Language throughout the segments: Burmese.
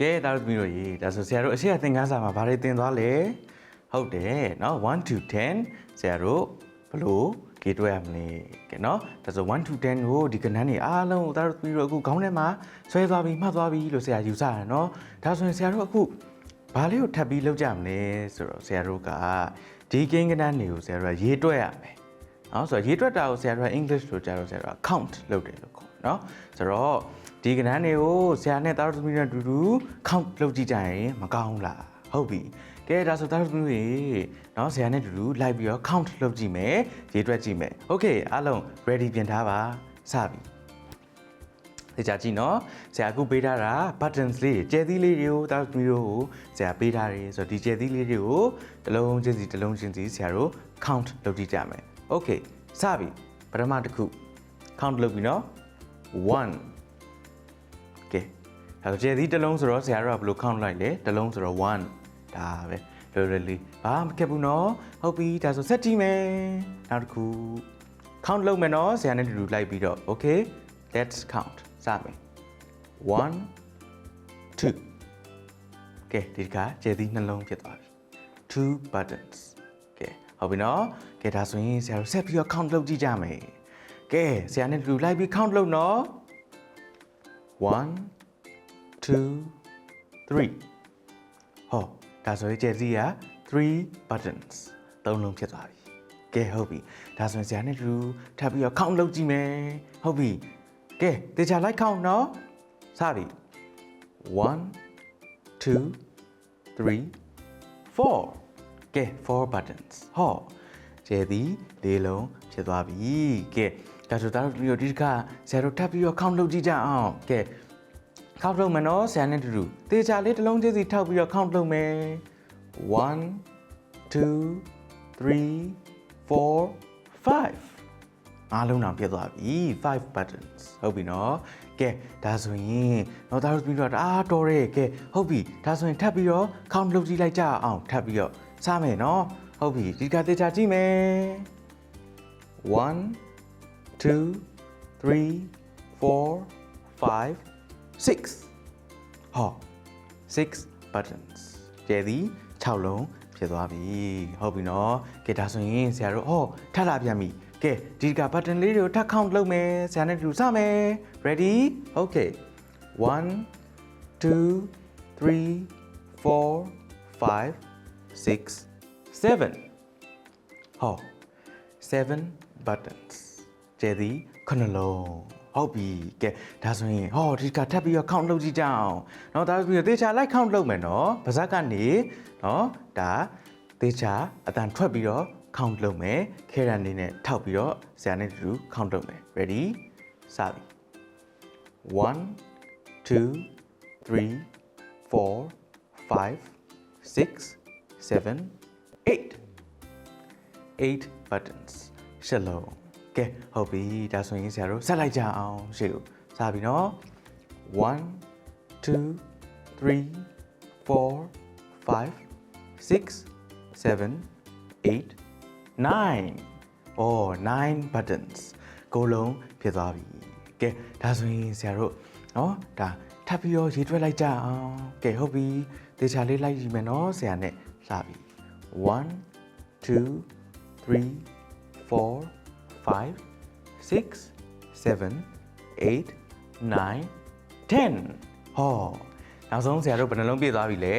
ကဲဒါတို့သမီးတို့ရေဒါဆိုဆရာတို့အရှိရသင်ခန်းစာမှာဘာတွေသင်သွားလဲဟုတ်တယ်เนาะ1 to 10ဆရာတို့ဘလို့ကြေတွဲရမလဲကဲเนาะဒါဆို1 to 10ကိုဒီကဏ္ဍတွေအားလုံးကိုဒါတို့သမီးတို့အခုခေါင်းထဲမှာဆွဲသွားပြီးမှတ်သွားပြီးလို့ဆရာယူဆရတယ်เนาะဒါဆိုရင်ဆရာတို့အခုဘာလေးကိုထပ်ပြီးလုပ်ကြမလဲဆိုတော့ဆရာတို့ကဒီကိန်းကဏ္ဍတွေကိုဆရာတို့ကရေးတွဲရမယ်เนาะဆိုတော့ရေးတွက်တာကိုဆရာတို့က English လို့ကြားတော့ဆရာတို့က count လုပ်တယ်လို့ခေါ်တယ် เนาะဆိုတော့ဒီကဏ္ဍတွေကိုဆရာနဲ့တာတို့သမီးတို့အတူတူ count လုပ်ကြည့်ကြရင်မကောင်းဘူးလားဟုတ်ပြီကဲဒါဆိုတာတို့သမီးတွေเนาะဆရာနဲ့အတူတူလိုက်ပြီးတော့ count လုပ်ကြည့်မယ်ရေးတွက်ကြည့်မယ် okay အားလုံး ready ပြင်ထားပါစပြီဒီကြကြည့်နော်ဆရာအခုပေးထားတာ buttons လေးတွေကျဲသီးလေးတွေကိုတာတို့သမီးတို့ကိုဆရာပေးထားတယ်ဆိုတော့ဒီကျဲသီးလေးတွေကိုတစ်လုံးချင်းစီတစ်လုံးချင်းစီဆရာတို့ count လုပ်ကြည့်ကြမယ် okay စပြီပထမတစ်ခု count လုပ်ပြီနော် 1ကဲအဲကျဲသီးတစ်လုံးဆိုတော့ဆရာတို့ကဘယ်လို count လိုက်လဲတစ်လုံးဆိုတော့1ဒါပဲလွယ်လွယ်လေးဘာမှမခက်ဘူးနော်ဟုတ်ပြီဒါဆိုဆက်ကြည့်မယ်နောက်တစ်ခု count လုပ်မယ်နော်ဆရာနဲ့တူတူလိုက်ပြီးတော့ okay let's count စမယ်1 2ကဲဒီတစ်ခါကျဲသီးနှလုံးဖြစ်သွားပြီ2 buttons ကဲဟုတ်ပြီနော်ကဲဒါဆိုရင်ဆရာတို့ဆက်ပြီးတော့ count လုပ်ကြည့်ကြမယ် ကဲဆရာနဲ့တူတူလိုက်ပြီး count လုပ်နော်1 2 3ဟောဒါဆိုရင်ကျဲသီးက3 buttons သုံးလုံးဖြစ်သွားပြီကဲဟုတ်ပြီဒါဆိုရင်ဆရာနဲ့တူတူထပ်ပြီးတော့ count လုပ်ကြည့်မယ်ဟုတ်ပြီကဲတေချာလိုက် count နော်စပြီ1 2 3 4ကဲ4 buttons ဟောကျဲသည်လေးလုံးဖြစ်သွားပြီကဲ ဒါဆိုတော့ဒီဒီကဆရာတို့ထပ်ပြီးတော့ count လုပ်ကြည့်ကြအောင်ကဲ count လုပ်မယ်နော်ဆရာနဲ့တူတူတေချာလေးတစ်လုံးချင်းစီထောက်ပြီးတော့ count လုပ်မယ်1 2 3 4 5အားလုံးတော့ပြတ်သွားပြီ5 buttons ဟုတ်ပြီနော်ကဲဒါဆိုရင်တော့ဒါတို့ပြီးတော့အားတော်ရဲကဲဟုတ်ပြီဒါဆိုရင်ထပ်ပြီးတော့ count လုပ်ကြည့်လိုက်ကြအောင်ထပ်ပြီးတော့စမယ်နော်ဟုတ်ပြီဒီကတေချာကြည့်မယ်1 2 3 4 5 6ဟော6 buttons ကျဲသည်6လုံးဖြစ်သွားပြီဟုတ်ပြီနော်ကဲဒါဆိုရင်ဆရာတို့ဟောထပ်လာပြန်ပြီကဲဒီက button လေးတွေကိုထပ် count လုပ်မယ်ဆရာနဲ့တူစမယ် ready okay 1 2 3 4 5 6 7 ဟော7 buttons ကျဲသည်ခုနှလုံးဟုတ်ပြီကဲဒါဆိုရင်ဟောဒီကထပ်ပြီးတော့ count လုပ်ကြည့်ကြအောင်เนาะဒါဆိုပြီးတော့တေချာလိုက် count လုပ်မယ်เนาะပါဇက်ကနေเนาะဒါတေချာအတန်ထွက်ပြီးတော့ count လုပ်မယ်ခဲရန်နေနဲ့ထောက်ပြီးတော့ဆရာနဲ့တူတူ count လုပ်မယ် ready စပြီ1 2 3 4 5 6 7 8 8 buttons ရှစ်လုံး ကဲဟုတ်ပြီဒါဆိုရင်ဆရာတို့ဆက်လိုက်ကြအောင်ရှေ့ကိုစပြီနော်1 2 3 4 5 6 7 8 9 oh 9 buttons ကိုလုံးဖြစ်သွားပြီကဲဒါဆိုရင်ဆရာတို့နော်ဒါထပ်ပြီးတော့ရေးတွက်လိုက်ကြအောင်ကဲဟုတ်ပြီတေချာလေးလိုက်ကြည့်မယ်နော်ဆရာနဲ့စပြီ1 2 3 4 5 6 7 8 9 10ဟောနောက်ဆုံးဆရာတို့ဘယ်နှလုံးပြည့်သွားပြီလဲ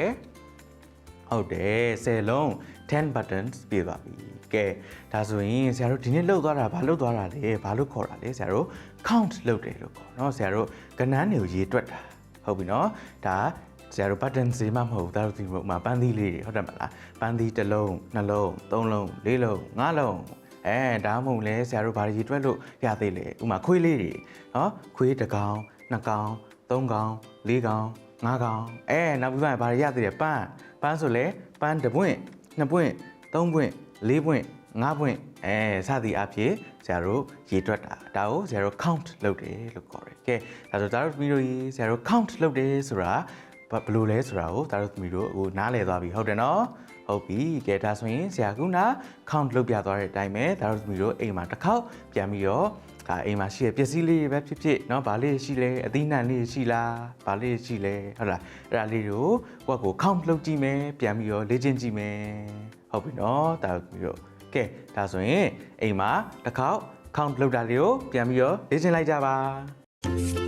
ဟုတ်တယ်10လုံး10 buttons ပြည့်သွားပြီကဲဒါဆိုရင်ဆရာတို့ဒီနေ့လှုပ်သွားတာဘာလှုပ်သွားတာလဲဘာလို့ခေါ်တာလဲဆရာတို့ count လှုပ်တယ်လို့ခေါ်เนาะဆရာတို့ကဏ္ဍတွေကိုရေးတွက်တာဟုတ်ပြီเนาะဒါဆရာတို့ button စီမှမဟုတ်ဘူးဒါတို့ဒီမှာပန်းသီးလေးတွေဟုတ်တယ်မလားပန်းသီးတစ်လုံးနှလုံးသုံးလုံးလေးလုံးငါးလုံး အဲဒါမှမဟုတ်လဲဆရာတို့ဘာတွေရေတွက်လို့ရသေးလဲဥမာခွေးလေးတွေနော်ခွေးတစ်ကောင်နှစ်ကောင်သုံးကောင်လေးကောင်ငါးကောင်အဲနောက်ပြီးမှဘာတွေရသေးလဲပန်းပန်းဆိုလဲပန်းတစ်ပွင့်နှစ်ပွင့်သုံးပွင့်လေးပွင့်ငါးပွင့်အဲစသည်အဖြစ်ဆရာတို့ရေတွက်တာဒါကိုဆရာတို့ count လုပ်တယ်လို့ခေါ်တယ်။ကဲဒါဆိုဒါတို့ဗီဒီယိုကြီးဆရာတို့ count လုပ်တယ်ဆိုတာ ဘယ်လိုလဲဆိုတာကိုဒါတို့သမီးတို့အခုနားလည်သွားပြီဟုတ်တယ်နော် ဟုတ်ပြီကဲဒါဆိုရင်ဆရာကနာ count လုပ်ပြသွားတဲ့အတိုင်းပဲဒါတို့သမီးတို့အိမ်မှာတစ်ခေါက်ပြန်ပြီးတော့ဒါအိမ်မှာရှိတဲ့ပစ္စည်းလေးတွေပဲဖြစ်ဖြစ်เนาะဗာလေးရှိလဲအသီးနှံလေးရှိလားဗာလေးရှိလဲဟုတ်လားအဲ့ဒါလေးတို့ကိုယ့်ကို count လုပ်ကြည့်မယ်ပြန်ပြီးတော့လေ့ကျင့်ကြည့်မယ်ဟုတ်ပြီเนาะဒါတို့သမီးတို့ကဲဒါဆိုရင်အိမ်မှာတစ်ခေါက် count လုပ်တာလေးကိုပြန်ပြီးတော့လေ့ကျင့်လိုက်ကြပါ